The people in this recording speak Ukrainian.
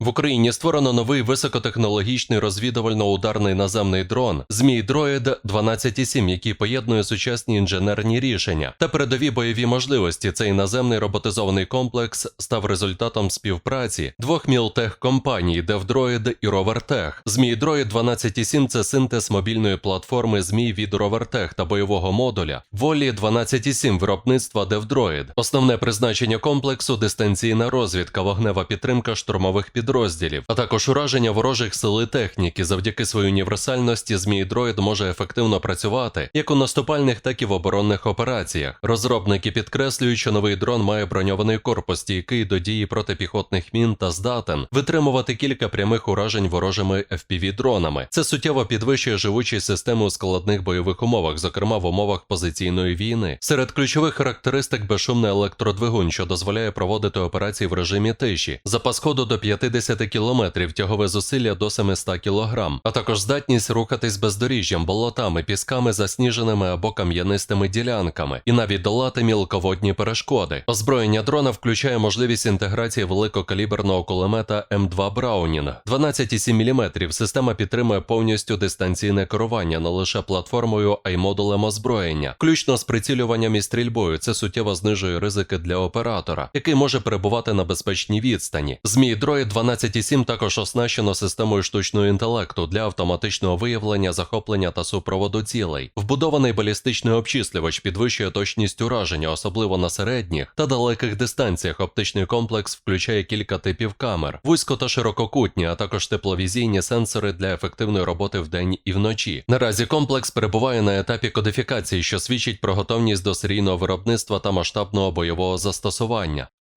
В Україні створено новий високотехнологічний розвідувально-ударний наземний дрон Змій Дроїд 12,7, який поєднує сучасні інженерні рішення та передові бойові можливості. Цей наземний роботизований комплекс став результатом співпраці двох мілтех-компаній DevDroid і RoverTech. Змій Дроїд 12,7 – це синтез мобільної платформи Змій від RoverTech та бойового модуля Волі 12,7 виробництва DevDroid. Основне призначення комплексу дистанційна розвідка, вогнева підтримка штурмових підрозділів, а також ураження ворожих сил і техніки. Завдяки своїй універсальності Змій Дроїд може ефективно працювати як у наступальних, так і в оборонних операціях. Розробники підкреслюють, що новий дрон має броньований корпус, стійкий до дії протипіхотних мін та здатен витримувати кілька прямих уражень ворожими FPV-дронами. Це суттєво підвищує живучість системи у складних бойових умовах, зокрема в умовах позиційної війни. Серед ключових характеристик безшумний електродвигун, що дозволяє проводити операції в режимі тиші, запас ходу до 50 км, тягове зусилля до 700 кг, а також здатність рухатись бездоріжжям, болотами, пісками, засніженими або кам'янистими ділянками, і навіть долати мілководні перешкоди. Озброєння дрона включає можливість інтеграції великокаліберного кулемета М2 Браунінг 12,7 мм. Система підтримує повністю дистанційне керування не лише платформою, а й модулем озброєння, включно з прицілюванням і стрільбою. Це суттєво знижує ризики для оператора, який може перебувати на безпечній відстані. Змій Droid 12,7 також оснащено системою штучного інтелекту для автоматичного виявлення, захоплення та супроводу цілей. Вбудований балістичний обчислювач підвищує точність ураження, особливо на середніх та далеких дистанціях. Оптичний комплекс включає кілька типів камер, вузько та ширококутні, а також тепловізійні сенсори для ефективної роботи вдень і вночі. Наразі комплекс перебуває на етапі кодифікації, що свідчить про готовність до серійного виробництва та масштабного бойового застосування.